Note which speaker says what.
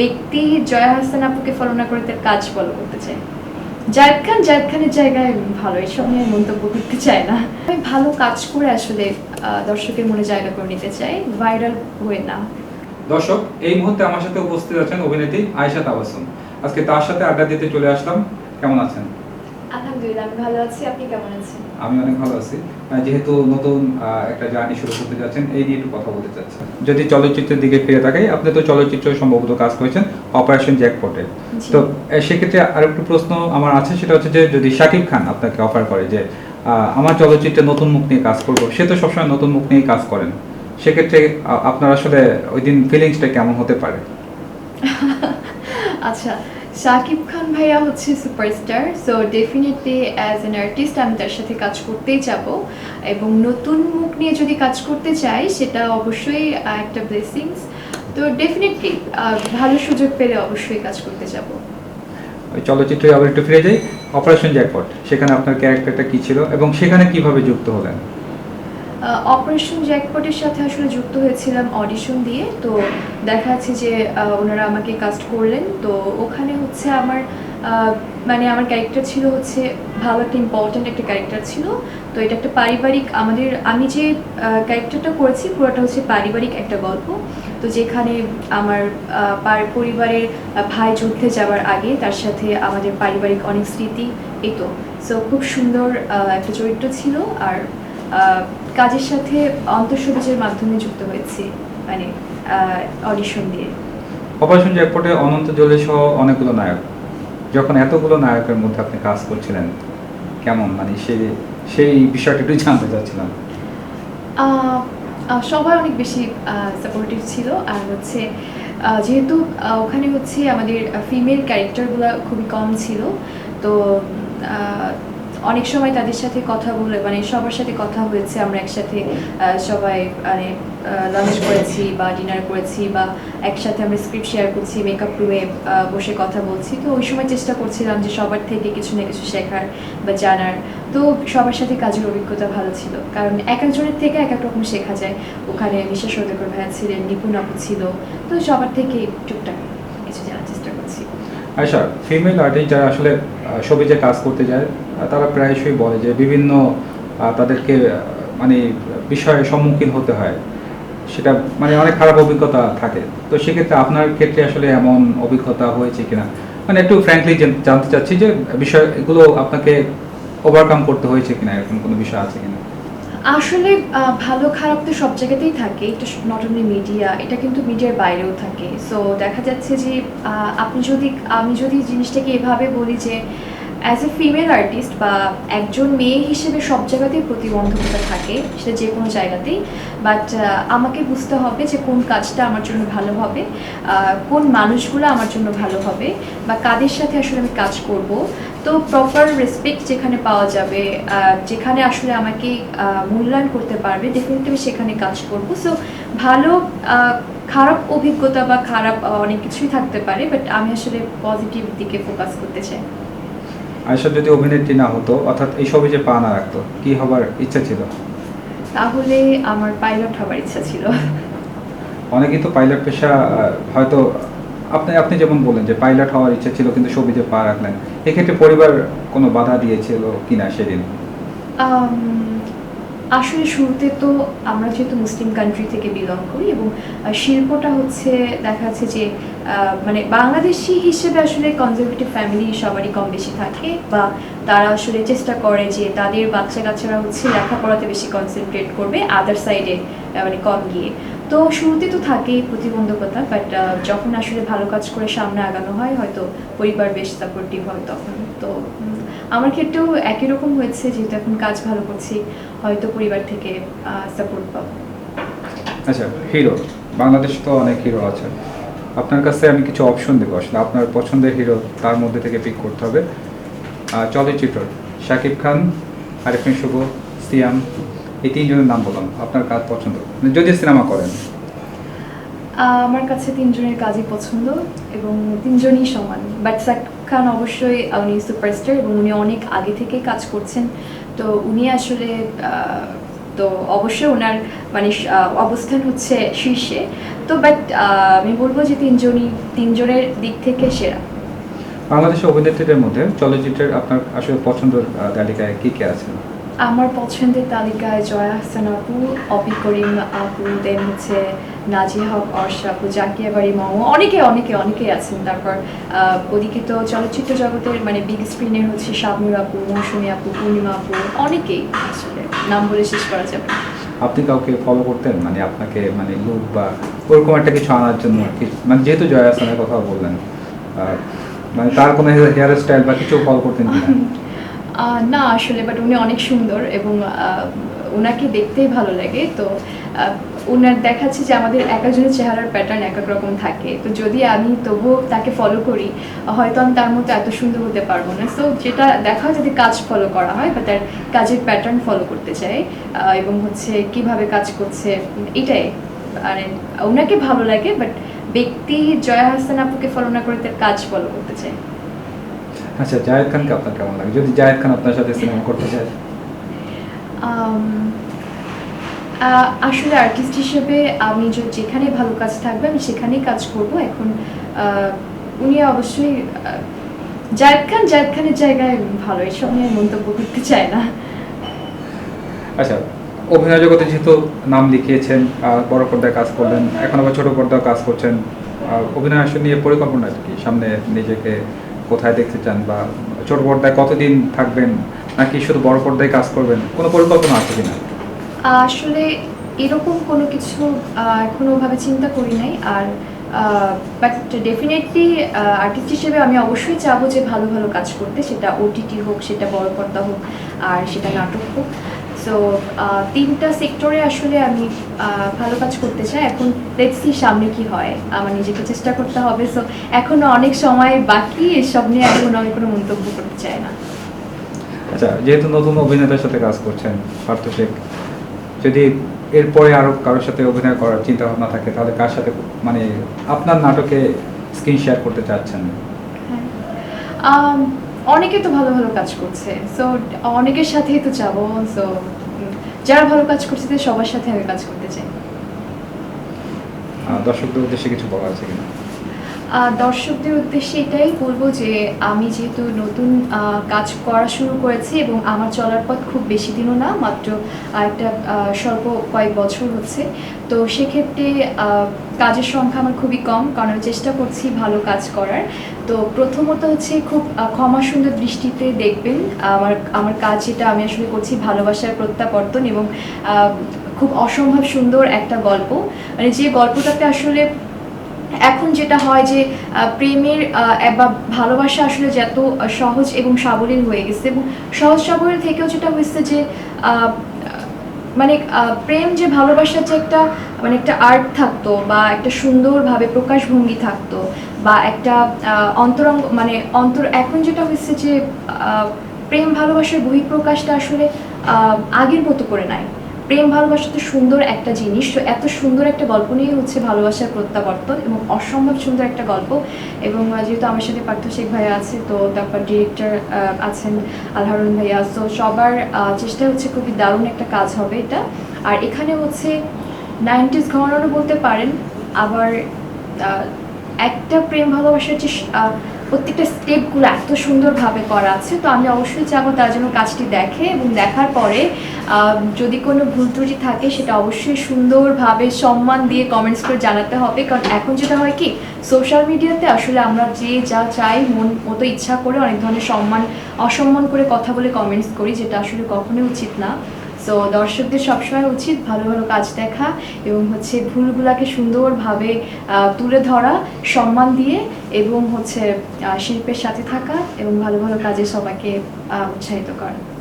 Speaker 1: ব্যক্তি জয়া হাসান আপুকে ফলো না করে তার কাজ ফলো করতে চাই জায়দ খান, জায়দ খানের জায়গায় ভালো এসব নিয়ে মন্তব্য করতে চাই না। আমি ভালো কাজ করে আসলে দর্শকের মনে জায়গা করে নিতে চাই, ভাইরাল হয়ে না।
Speaker 2: দর্শক, এই মুহূর্তে আমার সাথে উপস্থিত আছেন অভিনেত্রী আয়েশা তাবাসুম। আজকে তার সাথে আড্ডা দিতে চলে আসলাম। কেমন আছেন?
Speaker 1: আলহামদুলিল্লাহ আমি ভালো আছি। আপনি কেমন আছেন?
Speaker 2: আমি অনেক ভালো আছি। যেহেতু নতুন একটা জার্নি শুরু করতে যাচ্ছেন এই নিয়ে একটু কথা বলতে চাচ্ছেন যদি চলচ্চিত্রের দিকে ফিরে তাকাই আপনি তো চলচ্চিত্র সম্ভবত কাজ করেছেন অপারেশন জ্যাকপটে। তো সেক্ষেত্রে আরেকটু প্রশ্ন আমার আছে সেটা হচ্ছে যে যদি শাকিব খান আপনাকে অফার করে যে আহ, আমার চলচ্চিত্রে নতুন মুখ নিয়ে কাজ করব সে তো সবসময় নতুন মুখ নিয়ে কাজ করেন। সেক্ষেত্রে আপনার আসলে ওই দিন ফিলিংসটা কেমন হতে পারে?
Speaker 1: আচ্ছা শাকিব খান ভাইয়া হচ্ছে superstar so definitely as an artist আমি তার সাথে কাজ করতেই যাব। এবং নতুন মুখ নিয়ে যদি কাজ করতে চাই, সেটা অবশ্যই একটা ব্লেসিংস তো ডেফিনেটলি ভালো সুযোগ পেলে অবশ্যই কাজ করতে যাব।
Speaker 2: ওই চলচ্চিত্রে আবার একটু ফিরে যাই। অপারেশন জ্যাকপট সেখানে আপনার ক্যারেক্টারটা কি ছিল এবং সেখানে কীভাবে যুক্ত হলেন?
Speaker 1: অপারেশন জ্যাকপটের সাথে আসলে যুক্ত হয়েছিলাম অডিশন দিয়ে, তো দেখা যাচ্ছে যে ওনারা আমাকে কাস্ট করলেন। তো ওখানে হচ্ছে আমার মানে আমার ক্যারেক্টার ছিল হচ্ছে ভালো একটা ইম্পর্ট্যান্ট একটা ক্যারেক্টার ছিল। তো এটা একটা পারিবারিক, আমাদের, আমি যে ক্যারেক্টারটা করেছি পুরোটা হচ্ছে পারিবারিক একটা গল্প। তো যেখানে আমার পরিবারের ভাই যুদ্ধে যাওয়ার আগে তার সাথে আমাদের পারিবারিক অনেক স্মৃতি এই তো সো খুব সুন্দর একটা চরিত্র ছিল। আর কাজের সাথে অন্তঃসবুজের মাধ্যমে যুক্ত হয়েছি মানে অডিশন দিয়ে।
Speaker 2: অপারেশন জ্যাকপটে অনন্ত জলি সহ অনেকগুলো নায়ক। যখন এতগুলো নায়কের মধ্যে আপনি কাজ করছিলেন কেমন? মানে সেই সেই বিষয়টা একটু জানতে চাচ্ছিলাম।
Speaker 1: সবাই অনেক বেশি সাপোর্টিভ ছিল। আর হচ্ছে যেহেতু ওখানে হচ্ছে আমাদের ফিমেল ক্যারেক্টারগুলো খুবই কম ছিল তো অনেক সময় তাদের সাথে কথা বলে মানে সবার সাথে কথা হয়েছে আমরা একসাথে সবাই মানে লাঞ্চ করেছি বা ডিনার করেছি বা একসাথে আমরা স্ক্রিপ্ট শেয়ার করছি মেকআপ রুমে বসে কথা বলছি। তো ওই সময় চেষ্টা করছিলাম যে সবার থেকে কিছু না কিছু শেখার বা জানার। তো সবার সাথে কাজের অভিজ্ঞতা ভালো ছিল। কারণ এক একজনের থেকে এক এক রকম শেখা যায়। ওখানে মিশা সৌদাগর ভাইয়া ছিলেন নিপুণ আপু ছিল। তো সবার থেকে টুকটাক কিছু জানার চেষ্টা করছি।
Speaker 2: আচ্ছা ফিমেল আর্টিস্ট যারা আসলে আহ, ছবিতে কাজ করতে যায় তারা প্রায়শই বলে যে বিভিন্ন তাদেরকে মানে বিষয়ের সম্মুখীন হতে হয়। সেটা মানে অনেক খারাপ অভিজ্ঞতা থাকে। তো সেক্ষেত্রে আপনার ক্ষেত্রে আসলে এমন অভিজ্ঞতা হয়েছে কিনা? মানে একটু ফ্র্যাঙ্কলি জানতে চাচ্ছি যে বিষয় এগুলো আপনাকে ওভারকাম করতে হয়েছে কিনা? এরকম কোনো বিষয় আছে কিনা?
Speaker 1: আসলে ভালো, খারাপ তো সব জায়গাতেই থাকে। এটা নট অনলি মিডিয়া এটা কিন্তু মিডিয়ার বাইরেও থাকে। সো দেখা যাচ্ছে যে আপনি যদি, আমি যদি জিনিসটাকে এভাবে বলি যে অ্যাজ এ ফিমেল আর্টিস্ট বা একজন মেয়ে হিসেবে সব জায়গাতেই প্রতিবন্ধকতা থাকে, সেটা যে কোনো জায়গাতেই। বাট আমাকে বুঝতে হবে যে কোন কাজটা আমার জন্য ভালো হবে কোন মানুষগুলো আমার জন্য ভালো হবে বা কাদের সাথে আসলে আমি কাজ করব। তো প্রপার রেসপেক্ট যেখানে পাওয়া যাবে যেখানে আসলে আমাকে মূল্যায়ন করতে পারবে ডেফিনেটলি আমি সেখানে কাজ করব। সো ভালো খারাপ অভিজ্ঞতা বা খারাপ অনেক কিছুই থাকতে পারে বাট আমি আসলে পজিটিভ দিকে ফোকাস করতে চাই।
Speaker 2: আয়সা যদি অভিনেত্রী না হতো অর্থাৎ এই সবই যে পা না রাখতো কি হবার ইচ্ছা ছিল?
Speaker 1: তাহলে আমার পাইলট হবার ইচ্ছা ছিল।
Speaker 2: অনেকেই তো পাইলট পেশা হয়তো আপনি আপনি যেমন বললেন যে পাইলট হওয়ার ইচ্ছা ছিল কিন্তু ছবিতে পা রাখলেন এক্ষেত্রে পরিবার কোনো বাধা দিয়েছিল কিনা সেদিন?
Speaker 1: আসলে শুরুতে তো আমরা যেহেতু মুসলিম কান্ট্রি থেকে বিলং করি এবং শিল্পটা হচ্ছে দেখা যাচ্ছে যে মানে বাংলাদেশি হিসেবে আসলে কনজারভেটিভ ফ্যামিলি সবারই কম বেশি থাকে বা তারা আসলে চেষ্টা করে যে তাদের বাচ্চা কাচ্চারা হচ্ছে লেখাপড়াতে বেশি কনসেন্ট্রেট করবে আদার সাইডে মানে কম গিয়ে। তো শুরুতে তো থাকেই প্রতিবন্ধকতা বাট যখন আসলে ভালো কাজ করে সামনে আগানো হয়, হয়তো পরিবার বেশ সাপোর্টিভ হয় তখন। তো আমার ক্ষেত্রেও একই রকম হয়েছে, যেহেতু এখন কাজ ভালো করছি, হয়তো পরিবার থেকে সাপোর্ট পাবো।
Speaker 2: আচ্ছা হিরো বাংলাদেশ তো অনেক হিরো আছে। আপনার কাছে আমি কিছু অপশন দেবো। আসলে আপনার পছন্দের হিরো তার মধ্যে থেকে পিক করতে হবে। চলচ্চিত্র, শাকিব খান, আরিফিন শুভ, সিয়াম, এই তিনজনের নাম বললাম। আপনার কাজ পছন্দ? মানে যদি সিনেমা করেন।
Speaker 1: আমার কাছে তিনজনের কাজই পছন্দ এবং তিনজনই সমান। বাট খান অবশ্যই উনি সুপারস্টার এবং উনি অনেক আগে থেকেই কাজ করছেন। তো উনি আসলে তো অবশ্যই ওনার মানে অবস্থান হচ্ছে শীর্ষে। তো বাট আমি বলব যে তিনজনই তিনজনের দিক থেকে সেরা।
Speaker 2: বাংলাদেশের অভিনেত্রীদের মধ্যে চলচ্চিত্রের আপনার আসলে পছন্দের তালিকায় কি কে আছে?
Speaker 1: আমার পছন্দের তালিকায় জয়া হাসান আপু অপি করিম আপু দেন হচ্ছে নাজিয়া হক অর্ষা জাকিয়া বাড়ি মামু অনেকে অনেকে অনেকেই আছেন। তারপর ওদিকে তো চলচ্চিত্র জগতের মানে বিগ স্ক্রিনের হচ্ছে শাবনুর আপু মৌসুমী আপু পূর্ণিমা আপু অনেকেই আসলে। নাম বলে শেষ করা যাবে
Speaker 2: আপনি কাউকে ফলো করতেন? মানে আপনাকে মানে লুক বা ওরকম একটা কিছু আনার জন্য আর কি মানে যেহেতু জয়া হাসানের কথা বললেন মানে তার কোনো হেয়ার স্টাইল বা কিছু ফলো করতেন
Speaker 1: না আসলে বাট উনি অনেক সুন্দর এবং ওনাকে দেখতেই ভালো লাগে। তো ওনার দেখাচ্ছে যে আমাদের এক একজনের চেহারার প্যাটার্ন এক এক রকম থাকে। তো যদি আমি তবুও তাকে ফলো করি হয়তো আমি তার মতো এত সুন্দর হতে পারব না। সো যেটা দেখা হয় যদি কাজ ফলো করা হয় বা তার কাজের প্যাটার্ন ফলো করতে চাই এবং হচ্ছে কীভাবে কাজ করছে এটাই। মানে ওনাকে ভালো লাগে বাট ব্যক্তি জয়া হাসান আপুকে ফলো না করে তার কাজ ফলো করতে চাই।
Speaker 2: আচ্ছা জায়েদ খানকে আপনার কেমন লাগে? যদি জায়েদ খান আপনার সাথে সিনেমা করতে চায়।
Speaker 1: আসলে আর্টিস্ট হিসেবে আমি যেখানে ভালো কাজ থাকবে, আমি সেখানেই কাজ করব। এখন উনি অবশ্যই জায়েদ খান খানের জায়গায় ভালো। এসব নিয়ে মন্তব্য করতে চায় না।
Speaker 2: আচ্ছা অভিনয় জগতে যেহেতু নাম লিখিয়েছেন বড় পর্দায় কাজ করলেন, এখন আবার ছোট পর্দায় কাজ করছেন অভিনয় আসলে নিয়ে পরিকল্পনা কি? সামনে নিজেকে কোথায় দেখতে চান বা ছোট পর্দায় কতদিন থাকবেন, নাকি শুধু বড় পর্দায় কাজ করবেন? কোনো পরিকল্পনা আছে কিনা?
Speaker 1: আসলে এরকম কোনো কিছু আহ, এখনও ভাবে চিন্তা করি নাই। আর বাট ডেফিনেটলি আর্টিস্ট হিসেবে আমি অবশ্যই চাবো যে ভালো ভালো কাজ করতে। সেটা ওটিটি হোক সেটা বড় পর্দা হোক আর সেটা নাটক হোক। সো তিনটা সেক্টরে আসলে আমি ভালো কাজ করতে চাই। এখন দেখছি সামনে কি হয়। আমার নিজেকে চেষ্টা করতে হবে। সো এখনও অনেক সময় বাকি। এসব নিয়ে এখন আমি কোনো মন্তব্য করতে চাই না।
Speaker 2: আচ্ছা যেহেতু নতুন অভিনেতার সাথে কাজ করছেন পার্থ শেখ যদি এরপরে আরও কারোর সাথে অভিনয় করার চিন্তা ভাবনা থাকে তাহলে কার সাথে মানে আপনার নাটকে স্ক্রিন শেয়ার করতে চাচ্ছেন?
Speaker 1: হ্যাঁ। অনেকে তো ভালো ভালো কাজ করছে। সো অনেকের সাথেই তো যাব। সো যারা ভালো কাজ করছে সবার সাথে আমি কাজ করতে চাই।
Speaker 2: দর্শকদের উদ্দেশ্যে কিছু বলা আছে কিনা?
Speaker 1: দর্শকদের উদ্দেশ্যে এটাই বলব যে আমি যেহেতু নতুন কাজ করা শুরু করেছি এবং আমার চলার পথ খুব বেশি দিনও না, মাত্র একটা স্বল্প কয়েক বছর হচ্ছে। তো সেক্ষেত্রে কাজের সংখ্যা আমার খুবই কম, কারণ আমি চেষ্টা করছি ভালো কাজ করার। তো প্রথমত হচ্ছে খুব ক্ষমা সুন্দর দৃষ্টিতে দেখবেন, আমার আমার কাজ যেটা আমি আসলে করছি ভালোবাসার প্রত্যাবর্তন এবং খুব অসম্ভব সুন্দর একটা গল্প। মানে যে গল্পটাতে আসলে এখন যেটা হয় যে প্রেমের বা ভালোবাসা আসলে যত সহজ এবং সাবলীল হয়ে গেছে এবং সহজ সাবলীল থেকেও যেটা হয়েছে যে মানে প্রেম যে ভালোবাসার যে একটা মানে একটা আর্ট থাকতো বা একটা সুন্দরভাবে প্রকাশভঙ্গি থাকতো বা একটা অন্তরঙ্গ মানে অন্তর, এখন যেটা হয়েছে যে প্রেম ভালোবাসার বহিঃপ্রকাশটা আসলে আগের মতো করে নাই। প্রেম ভালোবাসা তো সুন্দর একটা জিনিস। তো এত সুন্দর একটা গল্প নিয়ে হচ্ছে ভালোবাসার প্রত্যাবর্তন এবং অসম্ভব সুন্দর একটা গল্প। এবং যেহেতু আমার সাথে পার্থ শেখ ভাইয়া আছে, তো তারপর ডিরেক্টর আছেন আলহারুন ভাইয়া। তো সবার চেষ্টা হচ্ছে খুবই দারুণ একটা কাজ হবে এটা। আর এখানে হচ্ছে নাইনটিস ঘরানারও বলতে পারেন, আবার একটা প্রেম, ভালোবাসার যে প্রত্যেকটা স্টেপগুলো এত সুন্দরভাবে করা আছে, তো আমি অবশ্যই চাবো তার জন্য কাজটি দেখে এবং দেখার পরে যদি কোনো ভুল ত্রুটি থাকে সেটা অবশ্যই সুন্দরভাবে সম্মান দিয়ে কমেন্টস করে জানাতে হবে। কারণ এখন যেটা হয় কি সোশ্যাল মিডিয়াতে আসলে আমরা যে যা চাই, মন মতো ইচ্ছা করে অনেক ধরনের সম্মান, অসম্মান করে কথা বলে কমেন্টস করি, যেটা আসলে কখনোই উচিত না। সো দর্শকদের সবসময় উচিত ভালো ভালো কাজ দেখা এবং হচ্ছে ভুলগুলাকে সুন্দরভাবে তুলে ধরা, সম্মান দিয়ে এবং হচ্ছে শিল্পের সাথে থাকা এবং ভালো ভালো কাজে সবাইকে উৎসাহিত করা।